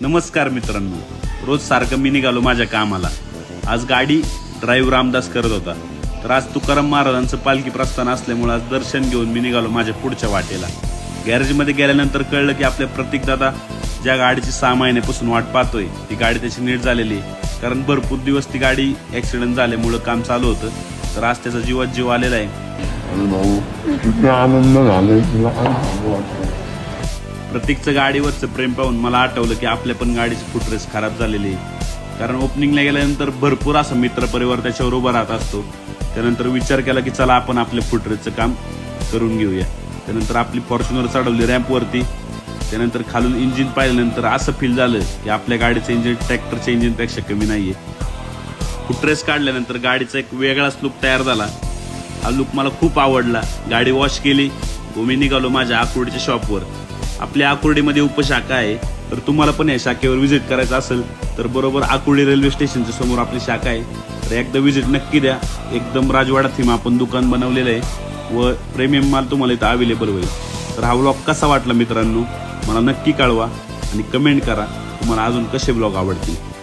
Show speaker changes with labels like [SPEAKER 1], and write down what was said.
[SPEAKER 1] नमस्कार मित्रांनो. रोज सारखं मी निघालो माझ्या कामाला. आज गाडी ड्राईव्ह रामदास करत होता. तर आज तुकाराम महाराजांचं पालखी प्रस्थान असल्यामुळे आज दर्शन घेऊन मी निघालो माझ्या पुढच्या वाटेला. गॅरेजमध्ये गेल्यानंतर कळलं की आपल्या प्रतीकदादा ज्या गाडीची सहा महिन्यापासून वाट पाहतोय ती गाडी त्याची नीट झालेली आहे. कारण भरपूर दिवस ती गाडी ऍक्सिडेंट झाल्यामुळं काम चालू होतं. तर आज त्याचा जीवात जीव आलेला आहे.
[SPEAKER 2] भाऊ आनंद झालाय प्रतीकचं
[SPEAKER 1] प्रत्येकचं गाडीवरचं प्रेम पाहून मला आठवलं की आपल्या पण गाडीची फुटरेस खराब झालेली आहे. कारण ओपनिंगला गेल्यानंतर भरपूर असा मित्र परिवार त्याच्यावर उभा राहत असतो. त्यानंतर विचार केला की चला आपण आपल्या फुटरेसचं काम करून घेऊया. त्यानंतर आपली फॉर्च्युनर चढवली रॅम्पवरती त्यानंतर खालून इंजिन पाहिल्यानंतर असं फील झालं की आपल्या गाडीचं इंजिन ट्रॅक्टरच्या इंजिनपेक्षा कमी नाही आहे फुट फुटरेस काढल्यानंतर गाडीचा एक वेगळाच लुक तयार झाला. हा लुक मला खूप आवडला. गाडी वॉश केली. व मी निघालो माझ्या आकुर्डीच्या शॉपवर आपल्या आकुर्डीमध्ये उपशाखा आहे तर तुम्हाला पण या शाखेवर व्हिजिट करायचं असेल तर बरोबर आकुर्डी रेल्वे स्टेशनच्या समोर आपली शाखा आहे. तर एकदा व्हिजिट नक्की द्या. एकदम राजवाडा थीम आपण दुकान बनवलेलं आहे व प्रेमियम माल तुम्हाला इथं अवेलेबल होईल. तर हा ब्लॉग कसा वाटला मित्रांनो? मला नक्की कळवा आणि कमेंट करा. तुम्हाला अजून कसे ब्लॉग आवडतील?